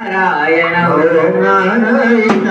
நாராயண ஓம் நாராயண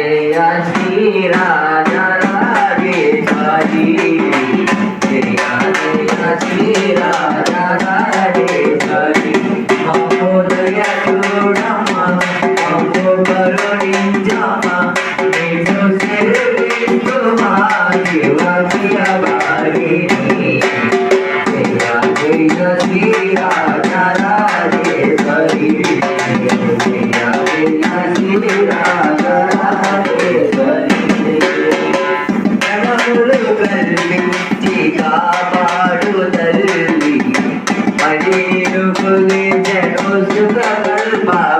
जयाची राजा राजेशाही जया जयाची राजा राजेशाही महोदया चूडमा महो करुणिंजमा निजो सिरिंजुमा दिवसिया भागिनी जया जयाची மகள்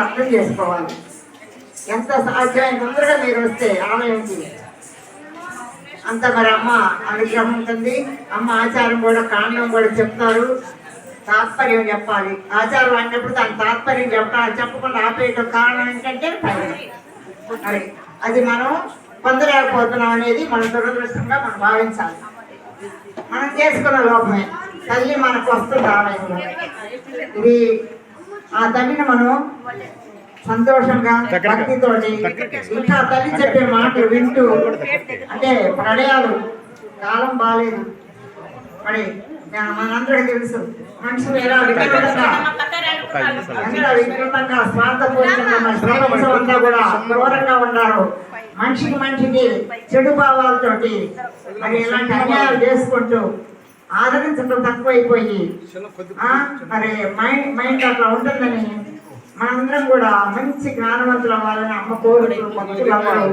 అర్థం చేసుకోవాలి. ఎంత సాధ్యమైన తొందరగా మీరు వస్తే ఆలయంకి అంత మరి అమ్మ అనుగ్రహం ఉంటుంది. అమ్మ ఆచారం కూడా కాండం కూడా చెప్తారు. తాత్పర్యం చెప్పాలి. ఆచారం అన్నప్పుడు దాని తాత్పర్యం చెప్పాలి. చెప్పకుండా ఆపేయటం కారణం ఏంటంటే భయం మరి అది మనం పొందలేకపోతున్నాం అనేది మన దురదృష్టంగా మనం భావించాలి. మనం చేసుకున్న లోపమే. తల్లి మనకు వస్తుంది ఆలయంలో ఇది ఆ తల్లిని మనం సంతోషంగా భక్తితోటి ఇంకా తల్లి చెప్పే మాటలు వింటూ అంటే ప్రణయాలు కాలం బాగాలేదు మరి మనందరికీ తెలుసు మనుషులు ఎలా వికృతంగా ఎలా వికృతంగా స్వార్థపూరితంగా మన ప్రపంచం అంతా కూడా క్రూరంగా ఉన్నారు. మనిషికి మనిషికి చెడు భావాలతోటి మరి ఇలాంటి అన్యాయాలు చేసుకుంటూ ఆదరించడం తక్కువైపోయి మరి మైండ్ మైండ్ అట్లా ఉంటుందని మనందరం కూడా మంచి జ్ఞానవంతుల వాళ్ళని అమ్మ కోరుకుంటున్నారు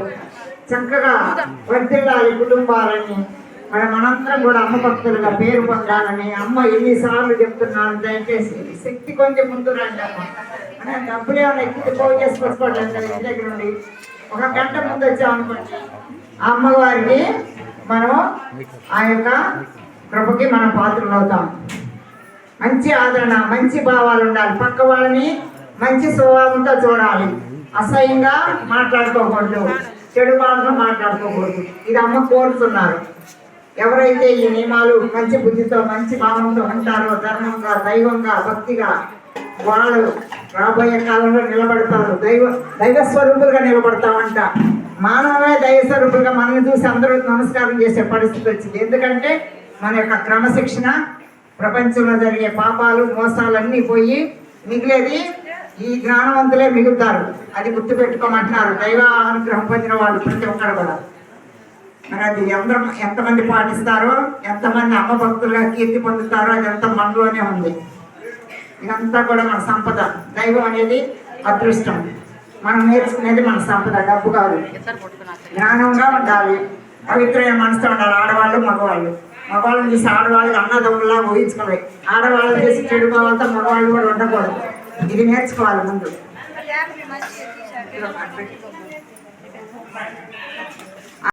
చక్కగా వర్ధిల్లాలి కుటుంబాలని మరి మనందరం కూడా అమ్మ భక్తులుగా పేరు పొందాలని అమ్మ ఎన్నిసార్లు చెప్తున్నాను దయచేసి శక్తి కొంచెం ముందు రండి అమ్మ. డబ్బులు ఏమైనా ఎక్కితే పోగు చేసుకొచ్చుకోవట్లేదు కదా ఇంటి దగ్గర నుండి ఒక గంట ముందు వచ్చామనుకోండి ఆ అమ్మవారికి మనం ఆ యొక్క కృపకి మనం పాత్రలు అవుతాం. మంచి ఆదరణ మంచి భావాలు ఉండాలి. పక్క వాళ్ళని మంచి స్వభావంతో చూడాలి. అసహ్యంగా మాట్లాడుకోకూడదు. చెడు భావంతో మాట్లాడుకోకూడదు. ఇది అమ్మ కోరుతున్నారు. ఎవరైతే ఈ నియమాలు మంచి బుద్ధితో మంచి భావంతో ఉంటారో ధర్మంగా దైవంగా భక్తిగా వాళ్ళు రాబోయే కాలంలో నిలబడతారు. దైవ దైవ స్వరూపులుగా నిలబడతామంట మానవమే దైవ స్వరూపులుగా మనల్ని చూసి అందరూ నమస్కారం చేసే పరిస్థితి వచ్చింది. ఎందుకంటే మన యొక్క క్రమశిక్షణ ప్రపంచంలో జరిగే పాపాలు మోసాలన్నీ పోయి మిగిలేది ఈ జ్ఞానవంతులే మిగులుతారు. అది గుర్తుపెట్టుకోమంటున్నారు దైవ అనుగ్రహం పొందిన వాళ్ళు ప్రతి ఒక్కరు కూడా. మరి అది అందరం ఎంతమంది పాటిస్తారో ఎంతమంది అమ్మ భక్తులుగా కీర్తి పొందుతారో అది అంత మనలోనే ఉంది. ఇదంతా కూడా మన సంపద. దైవం అనేది అదృష్టం. మనం నేర్చుకునేది మన సంపద డబ్బు కాదు. జ్ఞానంగా ఉండాలి. పవిత్రమైన మనసుతో ఉండాలి. ఆడవాళ్ళు మగవాళ్ళు. మగవాళ్ళని చూసి ఆడవాళ్ళకి అన్నదమ్ములా ఊహించుకోవాలి. ఆడవాళ్ళని చేసి చెడు మగవాళ్ళు కూడా ఉండకూడదు. ఇది నేర్చుకోవాలి ముందు.